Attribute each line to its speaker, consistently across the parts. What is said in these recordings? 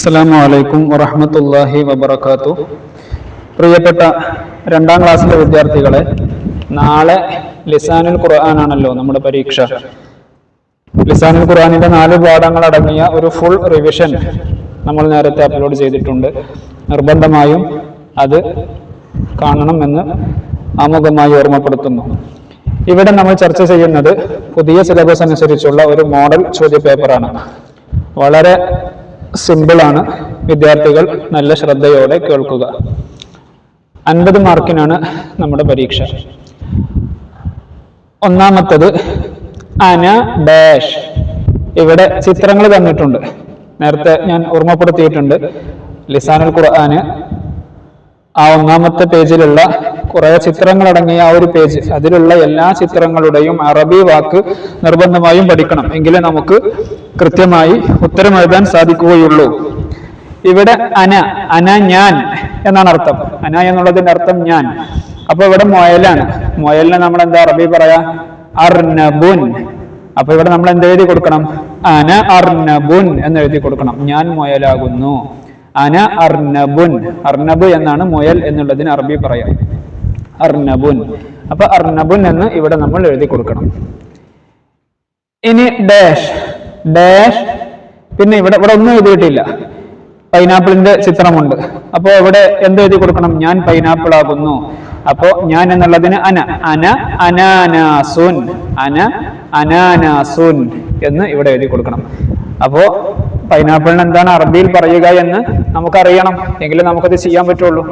Speaker 1: അസ്സലാമു വലൈക്കും വറഹമത്തല്ലാഹി വബർക്കാത്തു പ്രിയപ്പെട്ട രണ്ടാം ക്ലാസ്സിലെ വിദ്യാർത്ഥികളെ നാളെ ലിസാനുൽ ഖുർആൻ ആണല്ലോ നമ്മുടെ പരീക്ഷ. ലിസാനുൽ ഖുർആനിന്റെ നാല് പാഠങ്ങൾ അടങ്ങിയ ഒരു ഫുൾ റിവിഷൻ നമ്മൾ നേരത്തെ അപ്ലോഡ് ചെയ്തിട്ടുണ്ട്. നിർബന്ധമായും അത് കാണണമെന്ന് ആമുഖമായി ഓർമ്മപ്പെടുത്തുന്നു. ഇവിടെ നമ്മൾ ചർച്ച ചെയ്യുന്നത് പുതിയ സിലബസ് അനുസരിച്ചുള്ള ഒരു മോഡൽ ചോദ്യപേപ്പറാണ്. വളരെ സിമ്പിളാണ്. വിദ്യാർത്ഥികൾ നല്ല ശ്രദ്ധയോടെ കേൾക്കുക. അൻപത് മാർക്കിനാണ് നമ്മുടെ പരീക്ഷ. ഒന്നാമത്തത് അന ഡാഷ്. ഇവിടെ ചിത്രങ്ങൾ തന്നിട്ടുണ്ട്. നേരത്തെ ഞാൻ ഓർമ്മപ്പെടുത്തിയിട്ടുണ്ട്. ലിസാനുൽ ഖുർആന് ആ ഒന്നാമത്തെ പേജിലുള്ള കുറെ ചിത്രങ്ങൾ അടങ്ങിയ ആ ഒരു പേജ്. അതിലുള്ള എല്ലാ ചിത്രങ്ങളുടെയും അറബി വാക്ക് നിർബന്ധമായും പഠിക്കണം. എങ്കിലേ നമുക്ക് കൃത്യമായി ഉത്തരം എഴുതാൻ സാധിക്കുകയുള്ളൂ. ഇവിടെ അന അന ഞാൻ എന്നാണ് അർത്ഥം. അന എന്നുള്ളതിന്റെ അർത്ഥം ഞാൻ. അപ്പൊ ഇവിടെ മൊയലാണ്. മൊയലിനെ നമ്മൾ എന്താ അറബി പറയാ? അർനബുൻ. അപ്പൊ ഇവിടെ നമ്മൾ എന്ത് എഴുതി കൊടുക്കണം? അന അർനബുൻ എന്ന് എഴുതി കൊടുക്കണം. ഞാൻ മൊയലാകുന്നു. അന അർനബുൻ. അർനബ് എന്നാണ് മുയൽ എന്നുള്ളതിന് അറബി പറയാം. അർനബുൻ അപ്പൊ അർണബുൻ എന്ന് ഇവിടെ നമ്മൾ എഴുതി കൊടുക്കണം. ഇനി ഡാഷ്. ഡാഷ്. പിന്നെ ഇവിടെ ഇവിടെ ഒന്നും എഴുതിയിട്ടില്ല. പൈനാപ്പിളിന്റെ ചിത്രമുണ്ട്. അപ്പോൾ ഇവിടെ എന്ത് എഴുതി കൊടുക്കണം? ഞാൻ പൈനാപ്പിൾ ആകുന്നു അപ്പോ ഞാൻ എന്നുള്ളതിന് അന. അന അനാനാസുൻ. അന അനാനാസുൻ എന്ന് ഇവിടെ എഴുതി കൊടുക്കണം. അപ്പോ പൈനാപ്പിളിന് എന്താണ് അറബിയിൽ പറയുക എന്ന് നമുക്കറിയണം. എങ്കിലും നമുക്കത് ചെയ്യാൻ പറ്റുള്ളൂ.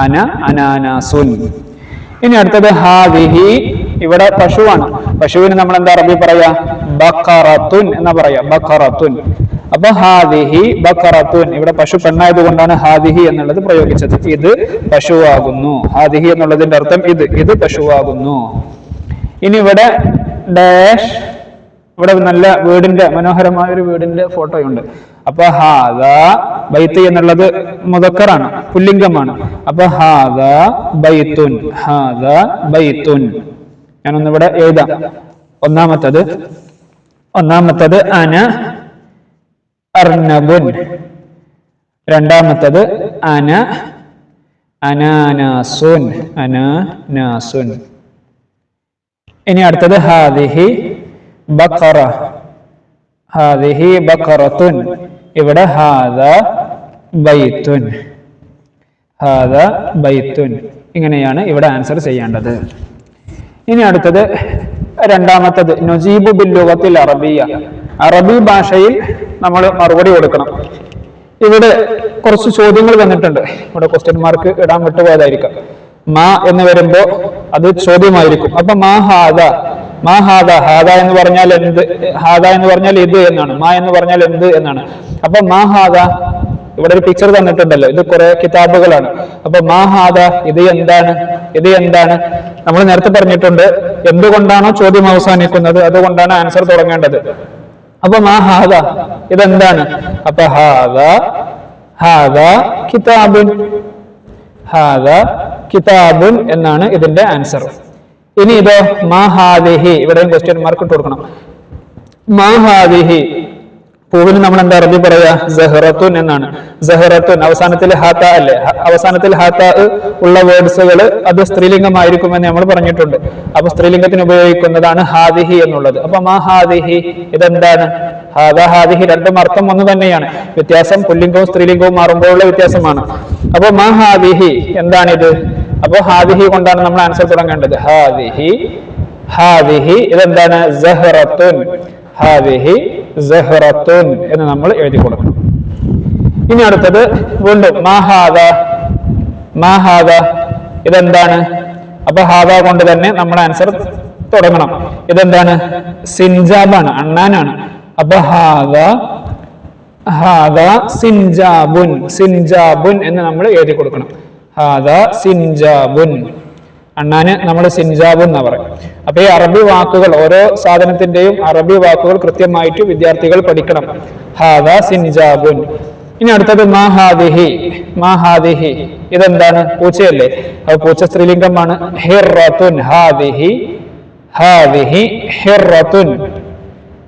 Speaker 1: അന അനാനാസുൻ. ഇനി അടുത്തത് ഹാദിഹി. ഇവിടെ പശുവാണ്. പശുവിന് നമ്മൾ എന്താ അറബി പറയാ? ബക്കറത്തുൻ എന്നാ പറയാ? ബക്കറത്തുൻ. അപ്പൊ ഹാദിഹി ബക്കറത്തുൻ. ഇവിടെ പശു പെണ്ണായത് കൊണ്ടാണ് ഹാദിഹി എന്നുള്ളത് പ്രയോഗിച്ചത്. ഇത് പശുവാകുന്നു. ഹാദിഹി എന്നുള്ളതിന്റെ അർത്ഥം ഇത്. ഇത് പശുവാകുന്നു. ഇനി ഇവിടെ ഡാഷ്. ഇവിടെ നല്ല വീടിന്റെ മനോഹരമായ ഒരു വീടിന്റെ ഫോട്ടോയുണ്ട്. അപ്പൊ ഹാദ ബൈത്ത് എന്നുള്ളത് മുതക്കറാണ് പുല്ലിംഗമാണ്. അപ്പൊ ഹാദ ബൈത്തുൻ ഹാദ ബൈത്തുൻ. ഞാനൊന്നിവിടെ എഴുതാം. ഒന്നാമത്തത് ഒന്നാമത്തത് അന അർണബുൻ രണ്ടാമത്തത് അന അനാനാസുൻ അനാനാസുൻ. ഇനി അടുത്തത് ഹാദിഹി ബക്കറ ഹാദിഹി ബക്കറത്തുൻ ഇവിടെ ഹാദ ബൈത്തുൻ. ഹാദ ബൈത്തുൻ. ഇങ്ങനെയാണ് ഇവിടെ ആൻസർ ചെയ്യേണ്ടത്. ഇനി അടുത്തത് രണ്ടാമത്തത്. നൊജീബു ബില്ലുഗത്തിൽ അറബിയ. അറബി ഭാഷയിൽ നമ്മൾ മറുപടി കൊടുക്കണം. ഇവിടെ കുറച്ച് ചോദ്യങ്ങൾ വന്നിട്ടുണ്ട്. ഇവിടെ ക്വസ്റ്റ്യൻ മാർക്ക് ഇടാൻ വിട്ടുപോയതായിരിക്കാം. മാ എന്ന് വരുമ്പോൾ അത് ചോദ്യമായിരിക്കും. അപ്പൊ മാ ഹാദ മാ ഹാദ ഹാദ എന്ന് പറഞ്ഞാൽ എന്ത്? ഹാദ എന്ന് പറഞ്ഞാൽ ഇത് എന്നാണ്. മാ എന്ന് പറഞ്ഞാൽ എന്ത് എന്നാണ്. അപ്പൊ മാ ഹാദ ഇവിടെ ഒരു പിക്ചർ തന്നിട്ടുണ്ടല്ലോ. ഇത് കുറെ കിതാബുകളാണ്. അപ്പൊ മാ ഹാദ ഇത് എന്താണ്? ഇത് എന്താണ്? നമ്മൾ നേരത്തെ പറഞ്ഞിട്ടുണ്ട് എന്തുകൊണ്ടാണോ ചോദ്യം അവസാനിക്കുന്നത്? അതുകൊണ്ടാണ് ആൻസർ തുടങ്ങേണ്ടത്. അപ്പൊ മാ ഹാദ ഇതെന്താണ്? അപ്പൊ ഹാദ ഹാദ കിതാബുൻ. ഹാദ കിതാബുൻ എന്നാണ് ഇതിന്റെ ആൻസർ ഇനി ഇതോ മഹാദേഹി ഇവിടെ ക്വസ്റ്റ്യൻ മാർക്ക് ഇട്ട് കൊടുക്കണം. മഹാദേഹി ഹാദിഹി പൂവിന് നമ്മൾ എന്താ അറബി പറയാ? ജഹറത്തുൻ എന്നാണ്. ജഹറത്തുൻ അവസാനത്തിൽ ഹാത്ത അല്ലേ? അവസാനത്തിൽ ഹാത്ത ഉള്ള വേർഡ്സുകൾ അത് സ്ത്രീലിംഗമായിരിക്കും എന്ന് നമ്മൾ പറഞ്ഞിട്ടുണ്ട്. അപ്പൊ സ്ത്രീലിംഗത്തിന് ഉപയോഗിക്കുന്നതാണ് ഹാദിഹി എന്നുള്ളത്. അപ്പൊ മാ ഹാദിഹി ഇതെന്താണ്? ഹാദ ഹാദിഹി രണ്ടും അർത്ഥം ഒന്ന് തന്നെയാണ്. വ്യത്യാസം പുല്ലിംഗവും സ്ത്രീലിംഗവും മാറുമ്പോഴുള്ള വ്യത്യാസമാണ്. അപ്പൊ മാ ഹാദിഹി എന്താണിത്? അപ്പൊ ഹാദിഹി കൊണ്ടാണ് നമ്മൾ ആൻസർ തുടങ്ങേണ്ടത്. ഹാദിഹി ഹാദിഹി ഇതെന്താണ്? ജഹ്റത്തുൻ ഹാദിഹി സഹറത്തുൻ എന്ന് നമ്മൾ എഴുതി കൊടുക്കണം. ഇനി അടുത്തത് വീണ്ടും മാഹാദ മാഹാദ ഇതെന്താണ്? അപ്പൊ ഹാദ കൊണ്ട് തന്നെ നമ്മൾ ആൻസർ തുടങ്ങണം. ഇതെന്താണ്? സിൻജാബാണ് അണ്ണാനാണ്. അപ്പൊ ഹാദ ഹാദ സിൻജാബുൻ സിൻജാബുൻ എന്ന് നമ്മൾ എഴുതി കൊടുക്കണം. സിൻജാബുൻ. അണ്ണാന് നമ്മൾ സിൻജാബ് എന്ന് പറയും. അപ്പൊ ഈ അറബി വാക്കുകൾ ഓരോ സാധനത്തിന്റെയും അറബി വാക്കുകൾ കൃത്യമായിട്ട് വിദ്യാർത്ഥികൾ പഠിക്കണം. ഹാദ സിൻജാബുൻ. ഇനി അടുത്തത് മാഹാദിഹി മാഹാദിഹി ഇതെന്താണ്? പൂച്ചയല്ലേ? അത് പൂച്ച സ്ത്രീലിംഗമാണ്. ഹിറത്തുൻ ഹാദിഹി. ഹാദിഹി ഹിറത്തുൻ.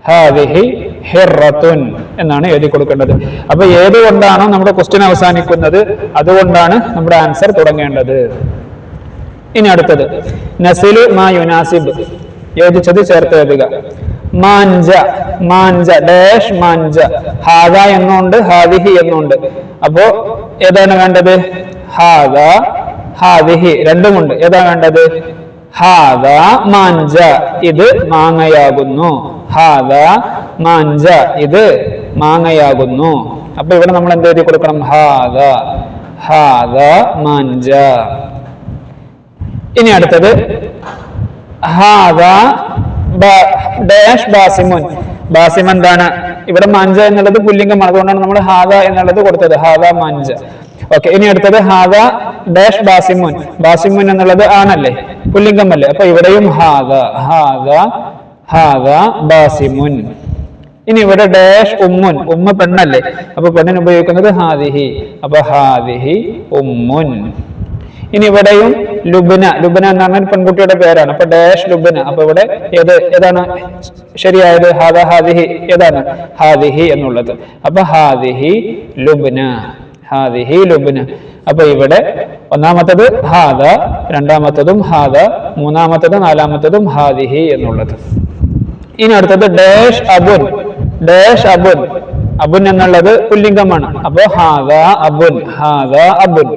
Speaker 1: ഹാദിഹി ഹിറത്തുൻ എന്നാണ് എഴുതി കൊടുക്കേണ്ടത്. അപ്പൊ ഏതുകൊണ്ടാണോ നമ്മുടെ ക്വസ്റ്റ്യൻ അവസാനിക്കുന്നത്? അതുകൊണ്ടാണ് നമ്മുടെ ആൻസർ തുടങ്ങേണ്ടത്. ഇനി അടുത്തത്. നസിലു മാ യുനാസിബ്. യോജിച്ചത് ചേർത്ത് എഴുതുക. മാഞ്ച മാഞ്ച ഡാഷ് മാഞ്ച ഹാദ എന്നുണ്ട് ഹാദിഹി എന്നുണ്ട്. അപ്പോ ഏതാണ് വേണ്ടത്? ഹാഗ ഹാവിഹി. രണ്ടുമുണ്ട്. ഏതാ വേണ്ടത്? ഹാദ മാഞ്ച ഇത് മാങ്ങയാകുന്നു. ഹാദ മാഞ്ച ഇത് മാങ്ങയാകുന്നു. അപ്പൊ ഇവിടെ നമ്മൾ എന്ത് എഴുതി കൊടുക്കണം? ഹാദ ഹാദ മാഞ്ച ഇനി അടുത്തത് ഹാദ ഡാഷ് ബാസിമുൻ. ബാസിം എന്താണ്? ഇവിടെ മഞ്ച എന്നുള്ളത് പുല്ലിംഗമാണ്. അതുകൊണ്ടാണ് നമ്മൾ ഹാദ എന്നുള്ളത് കൊടുത്തത്. ഹാദ മഞ്ച ഓക്കെ ഇനി അടുത്തത് ഹാദ ഡാഷ് ബാസിമുൻ. ബാസിമുൻ എന്നുള്ളത് ആണല്ലേ? പുല്ലിംഗം അല്ലേ അപ്പൊ ഇവിടെയും ഹാദ ഹാദ ഹാദ ബാസിമുൻ. ഇനി ഇവിടെ ഡാഷ് ഉമ്മുൻ. ഉമ്മ പെണ്ണല്ലേ? അപ്പൊ പെണ്ണിന് ഉപയോഗിക്കുന്നത് ഹാദിഹി. അപ്പൊ ഹാദിഹി ഉമ്മുൻ. ഇനി ഇവിടെയും ലുബന. ലുബന എന്ന് പറഞ്ഞാൽ പെൺകുട്ടിയുടെ പേരാണ്. അപ്പൊ ഡാഷ് ലുബന. അപ്പൊ ഇവിടെ ഏത് ഏതാണ്? ശരിയായത്? ഹാദ ഹാദിഹി. ഏതാണ്? ഹാദിഹി എന്നുള്ളത്. അപ്പൊ ഹാദിഹി ലുബന. ഹാദിഹി ലുബ്ന. അപ്പൊ ഇവിടെ ഒന്നാമത്തത് ഹാദ രണ്ടാമത്തതും ഹാദ മൂന്നാമത്തത് നാലാമത്തതും ഹാദിഹി എന്നുള്ളത്. ഇനി അടുത്തത് ഡാഷ് അബുൻ. ഡാഷ് അബുൻ. അബുൻ എന്നുള്ളത് പുല്ലിംഗമാണ്. അപ്പോ ഹാദ അബുൻ ഹാദ അബുൻ.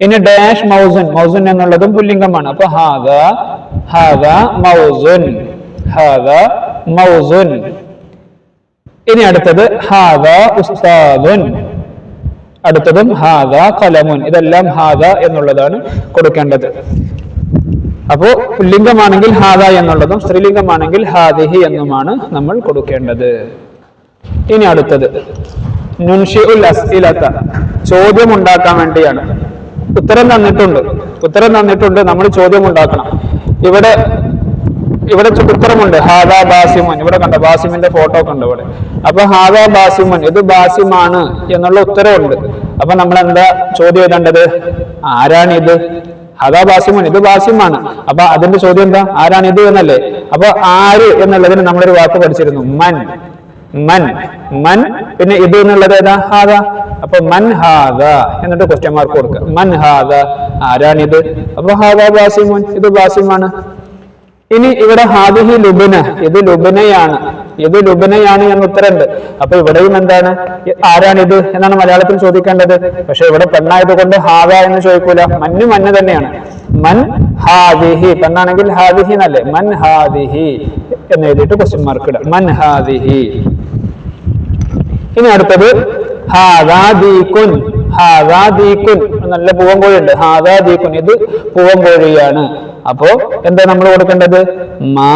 Speaker 1: ഇനി ഡാഷ് മൗസുൻ. മൗസുൻ എന്നുള്ളതും പുല്ലിംഗമാണ്. അപ്പൊ ഹാദ ഹാദ മൗസുൻ. ഹാദ മൗസുൻ. ഇനി അടുത്തത് ഹാദ ഉസ്താദുൻ. അടുത്തതും ഹാദ കലമുൻ. ഇതെല്ലാം ഹാദ എന്നുള്ളതാണ് കൊടുക്കേണ്ടത്. അപ്പോ പുല്ലിംഗമാണെങ്കിൽ ഹാദ എന്നുള്ളതും സ്ത്രീലിംഗമാണെങ്കിൽ ഹാദിഹി എന്നുമാണ് നമ്മൾ കൊടുക്കേണ്ടത്. ഇനി അടുത്തത്. നുൻഷി ഉൽ അസ്ഇലത്ത ചോദ്യം ഉണ്ടാക്കാൻ വേണ്ടിയാണ്. ഉത്തരം തന്നിട്ടുണ്ട്. ഉത്തരം തന്നിട്ടുണ്ട്. നമ്മൾ ചോദ്യം ഉണ്ടാക്കണം ഇവിടെ ഇവിടെ ചിത്രമുണ്ട് ഹാദാ ബാസിമുൻ. ഇവിടെ കണ്ട ബാസിമിന്റെ ഫോട്ടോ കണ്ടു ഇവിടെ. അപ്പൊ ഹാദാ ബാസിമുൻ ഇത് ബാസിമാണ് എന്നുള്ള ഉത്തരവുണ്ട്. അപ്പൊ നമ്മൾ എന്താ ചോദ്യം എഴുതേണ്ടത്? ആരാണിത് ഹാദാ ബാസിമുൻ ഇത് ബാസിമാണ്. അപ്പൊ അതിന്റെ ചോദ്യം എന്താ? ആരാണ് ഇത് എന്നല്ലേ? അപ്പൊ ആര് എന്നുള്ളതിന് നമ്മളൊരു വാക്ക് പഠിച്ചിരുന്നു. മൻ. മൻ. മൻ പിന്നെ ഇത് എന്നുള്ളത് ഏതാ? ഹാദ. അപ്പൊ മൻ ഹാദ എന്നിട്ട് ക്വസ്റ്റ്യൻ മാർക്ക് കൊടുക്കുക. മൻ ഹാദ. ആരാണിത്? അപ്പൊ ഹാദ ബാസിമുൻ ഇത് ബാസിമാണ്. ഇനി ഇവിടെ ഹാദിഹി ലുബിന ഇത് ലുബിനയാണ് ഇത് ലുബിനയാണ് എന്ന് ഉത്തരമുണ്ട്. അപ്പൊ ഇവിടെയും എന്താണ്? ആരാണ് ഇത് എന്നാണ് മലയാളത്തിൽ ചോദിക്കേണ്ടത്. പക്ഷെ ഇവിടെ പെണ്ണായത് കൊണ്ട് ഹാദ എന്ന് ചോദിക്കൂല. മഞ്ഞ് മഞ്ഞ് തന്നെയാണ്. മൻ ഹാദിഹി പെണ്ണാണെങ്കിൽ ഹാദിഹി എന്നല്ലേ? മൻ ഹാദിഹി എന്ന് എഴുതിയിട്ട് ക്വസ്റ്റ്യൻ മാർക്ക് ഇടാം മൻ ഹാദിഹി. ഇനി അടുത്തത് ഹാദാദീകുൻ ഹാദാദീകുൻ നല്ല പൂവൻ കോഴിയുണ്ട് ഹാദാദീകുൻ ഇത് പൂവൻ കോഴിയാണ് അപ്പോ എന്താ നമ്മൾ കൊടുക്കേണ്ടത്? മാ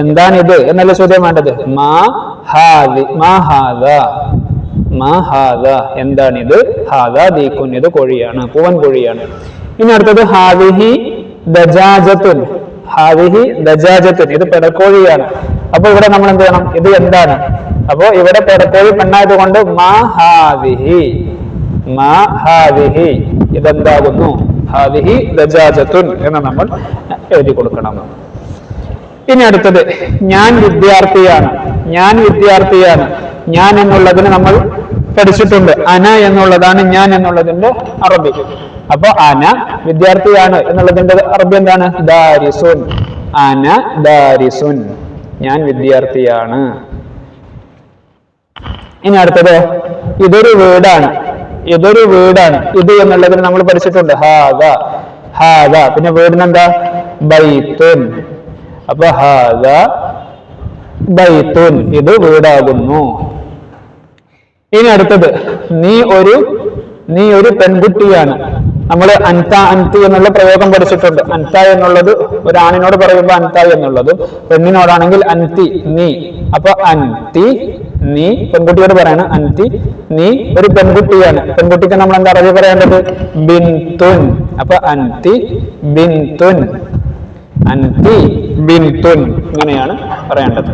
Speaker 1: എന്താണിത്? എന്നല്ല ചോദ്യം വേണ്ടത്? മാ ഹാദി മാ ഹാദ മാ ഹാദ എന്താണിത്? ഹാദാദീക്കുൻ ഇത് കോഴിയാണ് പൂവൻ കോഴിയാണ്. ഇനി അടുത്തത് ഹാദിഹി ദജാജത്തുൻ ഹാദിഹി ദജാജത്തുൻ ഇത് പെടക്കോഴിയാണ്. അപ്പൊ ഇവിടെ നമ്മൾ എന്ത് ചെയ്യണം? ഇത് എന്താണ്? അപ്പോ ഇവിടെ പെടക്കോഴി പെണ്ണായത് കൊണ്ട് മാ ഹാദിഹി മാ ഹാദിഹി ഇതെന്താകുന്നു? ഹാദിഹി ദജാജത്തുൻ എന്ന് നമ്മൾ എഴുതി കൊടുക്കണം. ഇനി അടുത്തത് ഞാൻ വിദ്യാർത്ഥിയാണ് ഞാൻ വിദ്യാർത്ഥിയാണ് ഞാൻ എന്നുള്ളതിന് നമ്മൾ പഠിച്ചിട്ടുണ്ട് അന എന്നുള്ളതാണ് ഞാൻ എന്നുള്ളതിന്റെ അറബി. അപ്പൊ അന വിദ്യാർത്ഥിയാണ് എന്നുള്ളതിന്റെ അറബി എന്താണ്? ദാരിസുൻ. അന ദാരിസുൻ. ഞാൻ വിദ്യാർത്ഥിയാണ്. ഇനി അടുത്തത് ഇതൊരു വീടാണ്. ഇതൊരു വീടാണ്. ഇത് എന്നുള്ളത് നമ്മൾ പഠിച്ചിട്ടുണ്ട്. ഹാഗ ഹാഗ പിന്നെ വീടിന് എന്താ ബൈത്തുൻ. അപ്പൊ ഹാഗ ബൈത്തുൻ. ഇത് വീടാകുന്നു. ഇനി അടുത്തത്. നീ ഒരു നീ ഒരു പെൺകുട്ടിയാണ്. നമ്മൾ അൻത അൻതി എന്നുള്ള പ്രയോഗം പഠിച്ചിട്ടുണ്ട്. അൻത എന്നുള്ളത് ഒരാണിനോട് പറയുമ്പോൾ അൻത എന്നുള്ളത്. പെണ്ണിനോടാണെങ്കിൽ അൻതി നീ. അപ്പൊ അൻതി നീ പെൺകുട്ടിയോട് പറയാണ് അനത്തി നീ ഒരു പെൺകുട്ടിയാണ്. പെൺകുട്ടിക്ക് നമ്മൾ എന്താ അറബി പറയേണ്ടത്? ബിൻതുൻ. അപ്പൊ അന്തി ബിൻതുൻ. അന്തി ബിൻതുൻ. ഇങ്ങനെയാണ് പറയേണ്ടത്.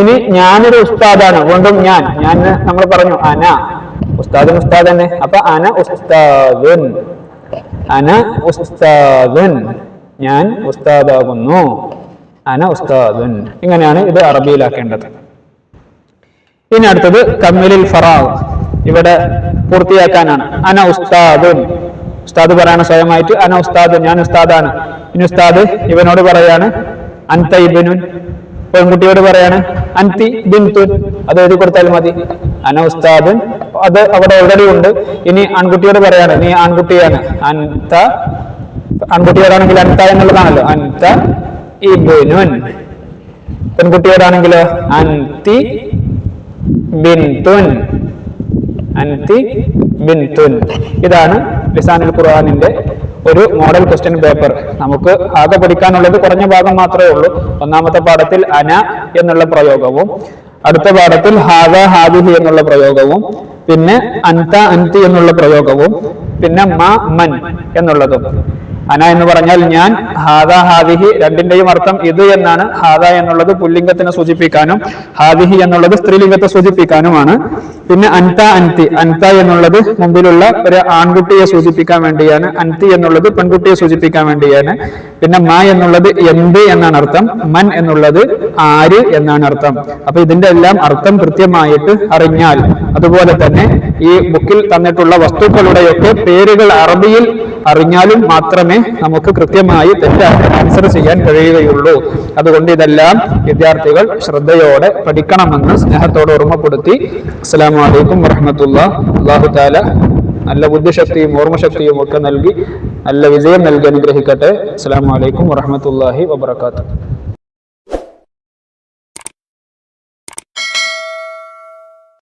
Speaker 1: ഇനി ഞാനൊരു ഉസ്താദാണ്. വീണ്ടും ഞാൻ. ഞാൻ നമ്മൾ പറഞ്ഞു അന. ഉസ്താദും ഉസ്താദ് തന്നെ. അപ്പൊ അന ഉസ്താദുൻ. അന ഉസ്താദുൻ. ഞാൻ ഉസ്താദാകുന്നു. അന ഉസ്താദുൻ. ഇങ്ങനെയാണ് ഇത് അറബിയിലാക്കേണ്ടത്. ഇനി അടുത്തത് കമ്മിലിൽ ഫറാവ് ഇവിടെ പൂർത്തിയാക്കാനാണ്. അന ഉസ്താദുൻ. ഉസ്താദ് പറയാണ് സ്വയമായിട്ട് അന ഉസ്താദ് ഞാൻ ഉസ്താദാണ്. ഇനി ഉസ്താദ് ഇവനോട് പറയാണ് അൻത ഇബിനുൻ. പെൺകുട്ടിയോട് പറയാണ് അൻതി ബിൻതുൻ. അത് എഴുതി കൊടുത്താൽ മതി. അന ഉസ്താദുൻ. അത് അവിടെ ഓൾറെഡി ഉണ്ട്. ഇനി ആൺകുട്ടിയോട് പറയാണ് നീ ആൺകുട്ടിയാണ്. അൻത ആൺകുട്ടിയോടാണെങ്കിൽ അൻത എന്നുള്ളതാണല്ലോ. അൻത ഇബിനുൻ. പെൺകുട്ടിയോടാണെങ്കിലോ അൻതി ബിൻതുൻ. അൻതി ബിന്തുൻ ഇതാണ് ലിസാനുൽ ഖുർആനിന്റെ ഒരു മോഡൽ ക്വസ്റ്റ്യൻ പേപ്പർ നമുക്ക് ആകെ പഠിക്കാനുള്ളത് കുറഞ്ഞ ഭാഗം മാത്രമേ ഉള്ളൂ. ഒന്നാമത്തെ പാഠത്തിൽ അന എന്നുള്ള പ്രയോഗവും അടുത്ത പാഠത്തിൽ ഹാദ ഹാദിഹി എന്നുള്ള പ്രയോഗവും പിന്നെ അൻത അൻതി എന്നുള്ള പ്രയോഗവും പിന്നെ മ മൻ എന്നുള്ളതും. അന എന്ന് പറഞ്ഞാൽ ഞാൻ ഹാദ ഹാദിഹി രണ്ടിന്റെയും അർത്ഥം ഇത് എന്നാണ്. ഹാദ എന്നുള്ളത് പുല്ലിംഗത്തിനെ സൂചിപ്പിക്കാനും ഹാദിഹി എന്നുള്ളത് സ്ത്രീലിംഗത്തെ സൂചിപ്പിക്കാനുമാണ്. പിന്നെ അൻത അൻതി. അൻത എന്നുള്ളത് മുമ്പിലുള്ള ഒരു ആൺകുട്ടിയെ സൂചിപ്പിക്കാൻ വേണ്ടിയാണ്. അൻതി എന്നുള്ളത് പെൺകുട്ടിയെ സൂചിപ്പിക്കാൻ വേണ്ടിയാണ്. പിന്നെ മ എന്നുള്ളത് എന്ത് എന്നാണ് അർത്ഥം? മൻ എന്നുള്ളത് ആര് എന്നാണ് അർത്ഥം. അപ്പൊ ഇതിന്റെ എല്ലാം അർത്ഥം കൃത്യമായിട്ട് അറിഞ്ഞാൽ അതുപോലെ തന്നെ ഈ ബുക്കിൽ തന്നിട്ടുള്ള വസ്തുക്കളുടെയൊക്കെ പേരുകൾ അറബിയിൽ അറിഞ്ഞാലും മാത്രമേ നമുക്ക് കൃത്യമായി തെറ്റായിട്ട് ആൻസർ ചെയ്യാൻ കഴിയുകയുള്ളൂ. അതുകൊണ്ട് ഇതെല്ലാം വിദ്യാർത്ഥികൾ ശ്രദ്ധയോടെ പഠിക്കണമെന്ന് സ്നേഹത്തോടെ ഓർമ്മപ്പെടുത്തി. അസ്സലാമു അലൈക്കും വറഹമത്തുള്ള അള്ളാഹു താല നല്ല ബുദ്ധിശക്തിയും ഓർമ്മശക്തിയും ഒക്കെ നൽകി നല്ല വിജയം നൽകി അനുഗ്രഹിക്കട്ടെ. അസ്സലാമു അലൈക്കും വറഹമത്തല്ലാഹി വബർക്കാത്തു